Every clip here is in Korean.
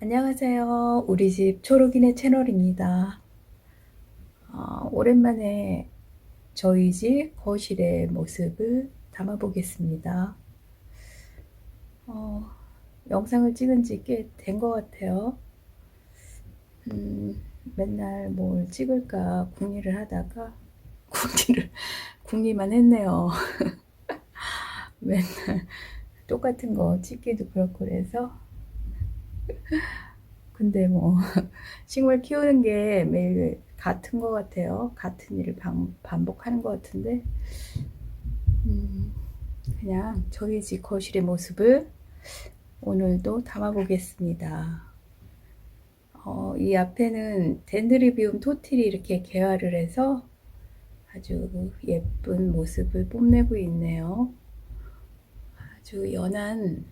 안녕하세요. 우리 집 초록이네 채널입니다. 어, 오랜만에 저희 집 거실의 모습을 담아보겠습니다. 어, 영상을 찍은 지 꽤 된 것 같아요. 음, 맨날 뭘 찍을까 궁리를 하다가 궁리를 궁리만 했네요. 맨날 똑같은 거 찍기도 그렇고 그래서 근데 뭐 식물 키우는 게 매일 같은 것 같아요. 같은 일을 반, 반복하는 것 같은데 음, 그냥 저희 집 거실의 모습을 오늘도 담아보겠습니다. 어, 이 앞에는 덴드리비움 토틸이 이렇게 개화를 해서 아주 예쁜 모습을 뽐내고 있네요. 아주 연한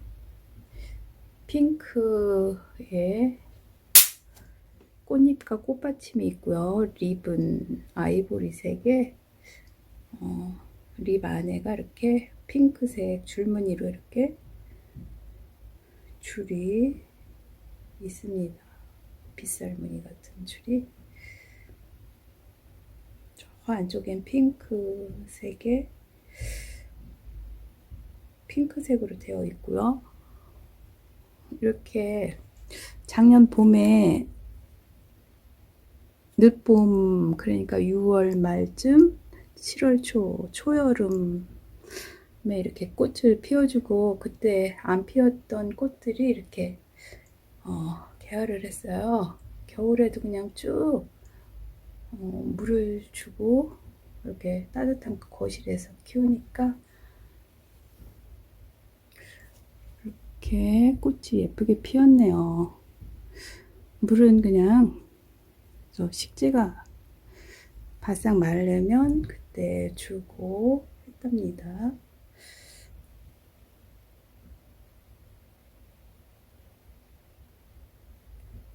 핑크의 꽃잎과 꽃받침이 있고요. 립은 아이보리색에 어, 립 안에가 이렇게 핑크색 줄무늬로 이렇게 줄이 있습니다. 빗살무늬 같은 줄이 저 안쪽엔 핑크색에 핑크색으로 되어 있고요. 이렇게 작년 봄에 늦봄 그러니까 6월 말쯤 7월 초 초여름에 이렇게 꽃을 피워주고 그때 안 피웠던 꽃들이 이렇게 어, 개화를 했어요. 겨울에도 그냥 쭉 어, 물을 주고 이렇게 따뜻한 그 거실에서 키우니까 이렇게 꽃이 예쁘게 피었네요. 물은 그냥 저 식재가 바싹 마르면 그때 주고 했답니다.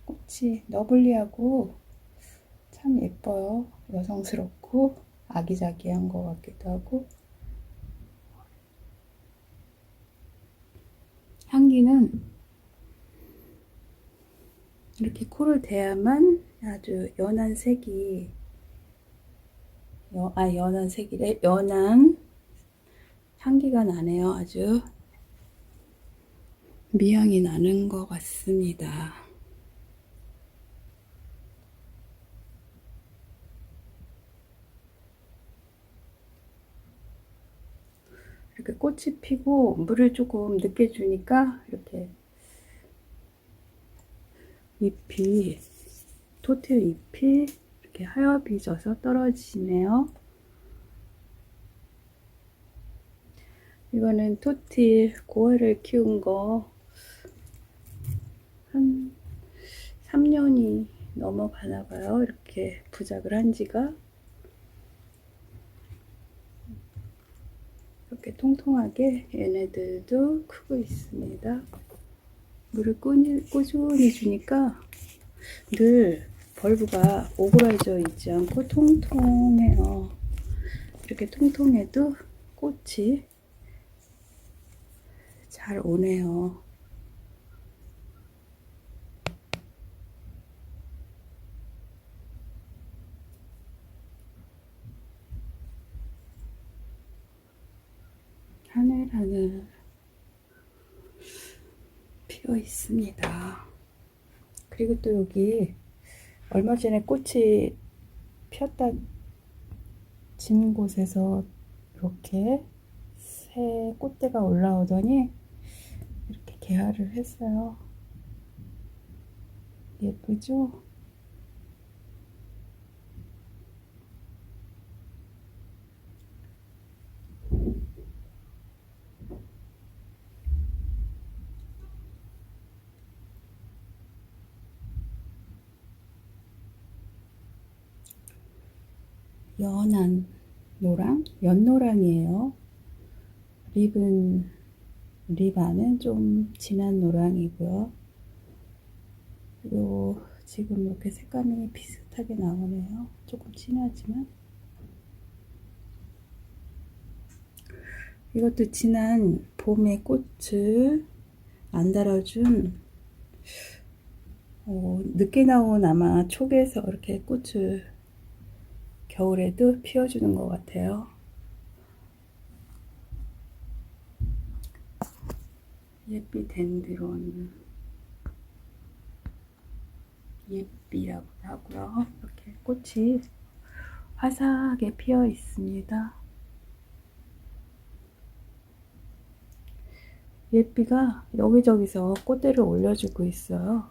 꽃이 너블리하고 참 예뻐요. 여성스럽고 아기자기한 것 같기도 하고 향기는 이렇게 코를 대야만 아주 연한 색이 여, 아 연한 색이래 연한 향기가 나네요. 아주 미향이 나는 것 같습니다 이렇게 꽃이 피고 물을 조금 늦게 주니까 이렇게 잎이 토틸 잎이 이렇게 하얗게 져서 떨어지네요. 이거는 토틸 고아를 키운 거 한 3년이 넘어가나 봐요. 이렇게 부작을 한 지가 이렇게 통통하게 얘네들도 크고 있습니다. 물을 꾸준히 주니까 늘 벌브가 오그라져 있지 않고 통통해요. 이렇게 통통해도 꽃이 잘 오네요. 하늘하늘 피어 있습니다. 그리고 또 여기 얼마 전에 꽃이 피었다 진 곳에서 이렇게 새 꽃대가 올라오더니 이렇게 개화를 했어요. 예쁘죠? 연한 노랑, 연노랑이에요. 립은 립 안은 좀 진한 노랑이고요. 요 지금 이렇게 색감이 비슷하게 나오네요. 조금 진하지만 이것도 진한 봄의 꽃을 안 달아준 어, 늦게 나온 아마 촉에서 이렇게 꽃을 겨울에도 피워주는 것 같아요. 예삐 덴드론 예삐라고 하고요. 이렇게 꽃이 화사하게 피어 있습니다. 예삐가 여기저기서 꽃대를 올려주고 있어요.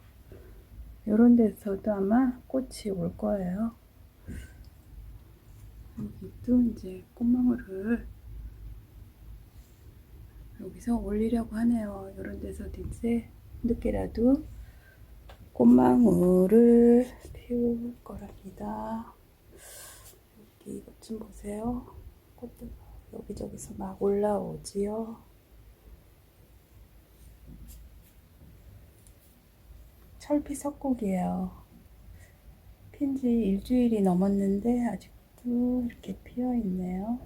이런 데서도 아마 꽃이 올 거예요. 여기도 이제 꽃망울을 여기서 올리려고 하네요. 이런 데서도 이제 늦게라도 꽃망울을 피울 거랍니다. 여기 이것 좀 보세요. 꽃들 여기저기서 막 올라오지요. 철피 석곡이에요. 핀지 일주일이 넘었는데 아직 도 이렇게 피어 있네요.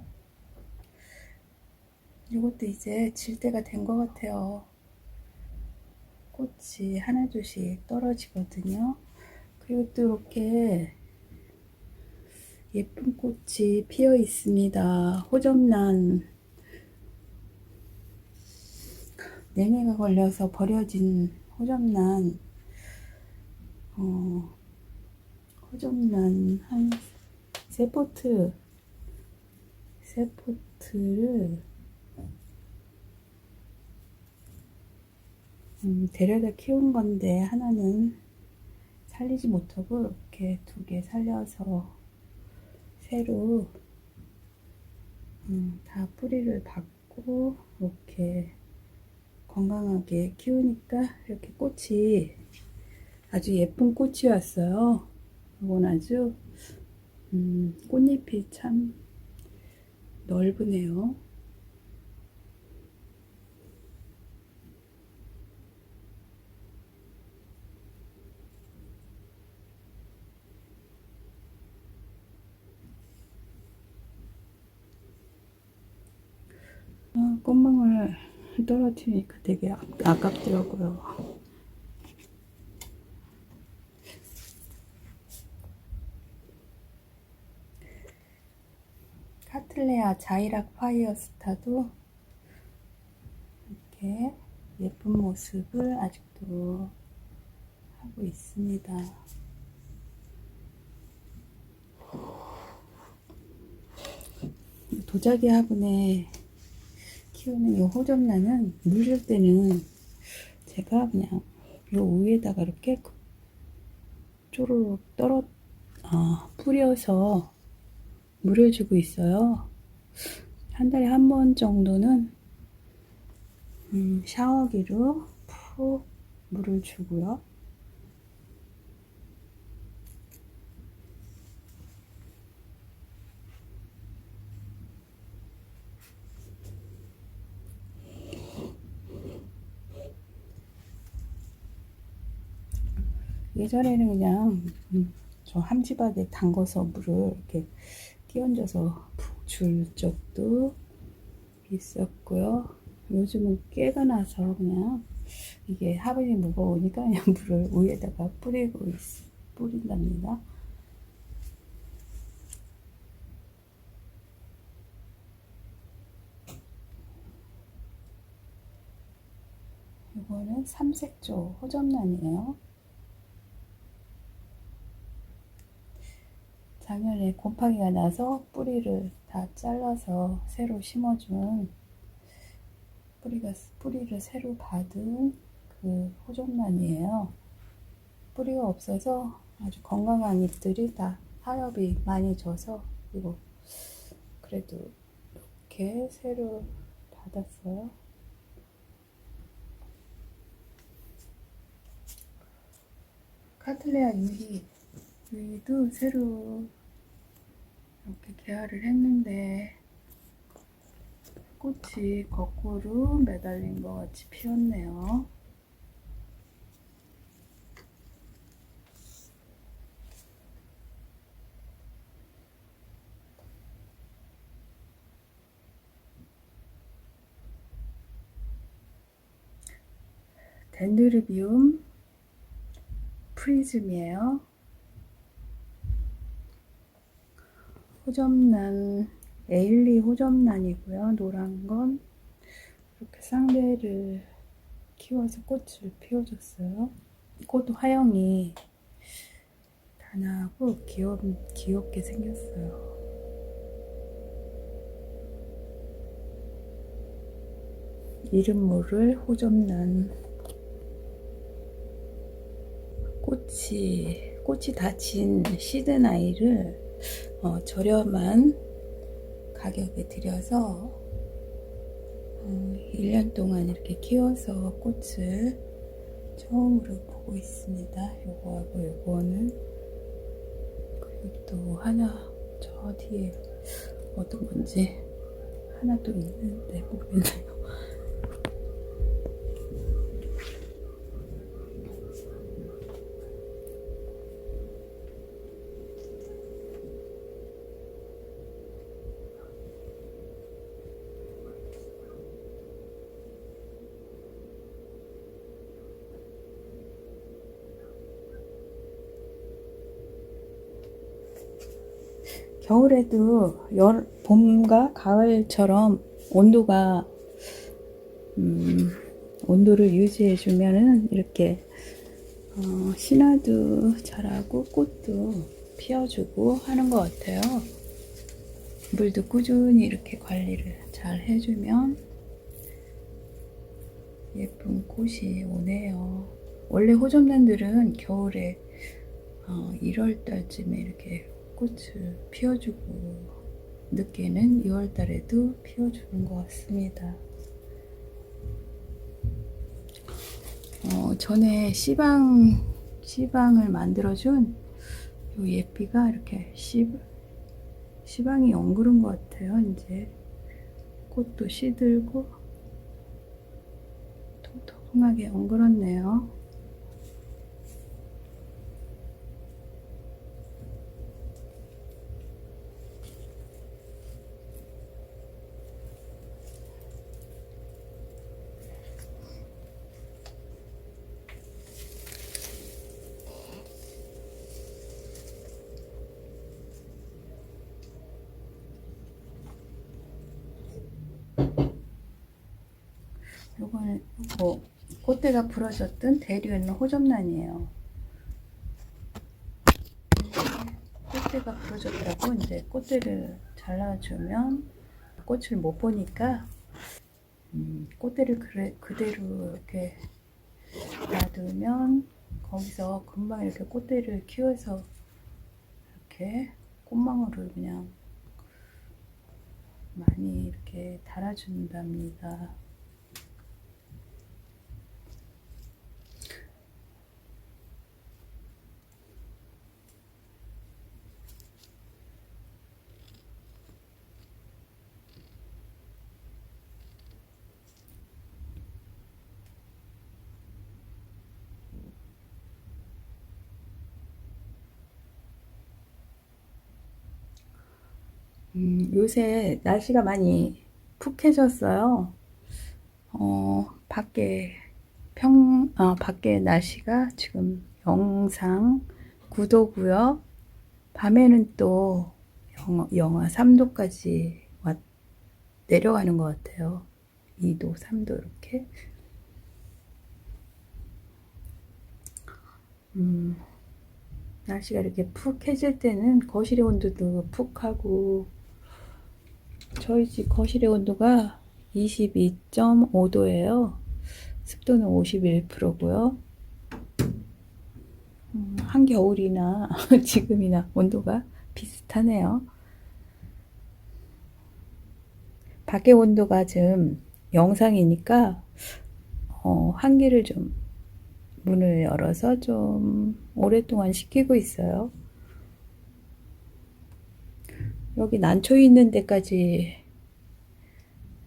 이것도 이제 질 때가 된 것 같아요. 꽃이 하나둘씩 떨어지거든요. 그리고 또 이렇게 예쁜 꽃이 피어 있습니다. 호접란 냉해가 걸려서 버려진 호접란 어, 호접란 한 세 포트 세 포트를 음, 데려다 키운 건데 하나는 살리지 못하고 이렇게 두 개 살려서 새로 음, 다 뿌리를 받고 이렇게 건강하게 키우니까 이렇게 꽃이 아주 예쁜 꽃이 왔어요. 이건 아주 음, 꽃잎이 참 넓으네요. 아, 꽃망울 떨어지니까 되게 아, 아깝더라고요. 카틀레아 자이락 파이어스타도 이렇게 예쁜 모습을 아직도 하고 있습니다. 도자기 화분에 키우는 이 호접란은 물릴 때는 제가 그냥 요 위에다가 이렇게 쪼르륵 떨어 아, 뿌려서 물을 주고 있어요. 한 달에 한 번 정도는 음, 샤워기로 푹 물을 주고요. 예전에는 그냥 음, 저 함지박에 담궈서 물을 이렇게 끼얹어서 푹 줄 적도 있었고요. 요즘은 깨가 나서 그냥 이게 화분이 무거우니까 그냥 물을 위에다가 뿌리고 있, 뿌린답니다. 이거는 삼색조 호접란이에요. 작년에 곰팡이가 나서 뿌리를 다 잘라서 새로 심어준 뿌리가 뿌리를 새로 받은 그 호접란이에요. 뿌리가 없어서 아주 건강한 잎들이 다 하엽이 많이 져서 이거 그래도 이렇게 새로 받았어요. 카틀레아 유리 유리도 새로 이렇게 개화를 했는데 꽃이 거꾸로 매달린 것 같이 피었네요. 덴드리비움 프리즘이에요. 호접란 에일리 호접란이고요. 노란 건 이렇게 쌍배를 키워서 꽃을 피워줬어요. 꽃 화형이 단아하고 귀엽, 귀엽게 생겼어요. 이름 모를 호접란 꽃이 꽃이 다친 시드나이를 어, 저렴한 가격에 들여서 어, 1년 동안 이렇게 키워서 꽃을 처음으로 보고 있습니다. 요거하고 요거는 그리고 또 하나 저 뒤에 어떤 건지 하나 또 있는데 모르겠네요. 겨울에도 열, 봄과 가을처럼 온도가 음, 온도를 유지해 주면은 이렇게 어, 신화도 자라고 꽃도 피워주고 하는 것 같아요. 물도 꾸준히 이렇게 관리를 잘 해주면 예쁜 꽃이 오네요. 원래 호접란들은 겨울에 어, 1월 달쯤에 이렇게 꽃을 피워주고 늦게는 2월 달에도 피워주는 것 같습니다. 어, 전에 씨방 씨방을 만들어준 요 예삐가 이렇게 씨 씨방이 엉그른 것 같아요. 이제 꽃도 시들고 통통하게 엉그렀네요. 요거 꽃대가 부러졌던 대류에 있는 호접란이에요. 꽃대가 부러졌다고 이제 꽃대를 잘라주면 꽃을 못 보니까 음, 꽃대를 그래, 그대로 이렇게 놔두면 거기서 금방 이렇게 꽃대를 키워서 이렇게 꽃망울을 그냥 많이 이렇게 달아준답니다. 음, 요새 날씨가 많이 푹해졌어요. 어, 밖에 평, 아, 밖에 날씨가 지금 영상 9도고요. 밤에는 또 영하, 영하 3도까지 왔, 내려가는 것 같아요. 2도, 3도 이렇게. 음, 날씨가 이렇게 푹 해질 때는 거실의 온도도 푹 하고 저희 집 거실의 온도가 22.5도예요. 습도는 51%고요. 음, 한겨울이나 지금이나 온도가 비슷하네요. 밖의 온도가 지금 영상이니까 어, 환기를 좀 문을 열어서 좀 오랫동안 식히고 있어요. 여기 난초 있는 데까지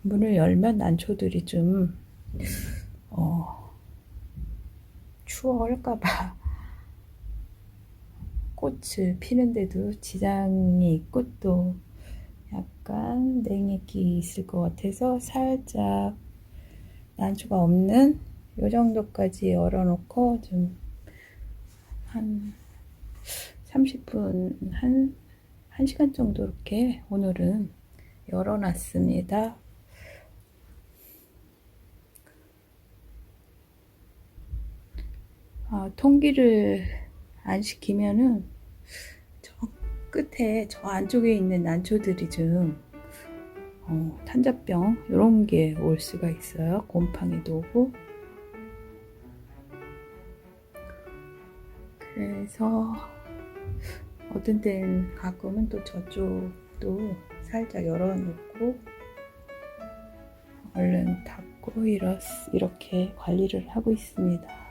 문을 열면 난초들이 좀, 어, 추워 할까봐 꽃을 피는데도 지장이 있고 또 약간 냉익이 있을 것 같아서 살짝 난초가 없는 요 정도까지 열어놓고 좀 한 30분, 한, 1시간 정도 이렇게 오늘은 열어놨습니다. 아, 통기를 안 시키면은 저 끝에 저 안쪽에 있는 난초들이 좀 어, 탄자병 이런 게 올 수가 있어요. 곰팡이도 오고. 그래서 어떤 때는 가끔은 또 저쪽도 살짝 열어놓고 얼른 이렇, 이렇게 관리를 하고 있습니다.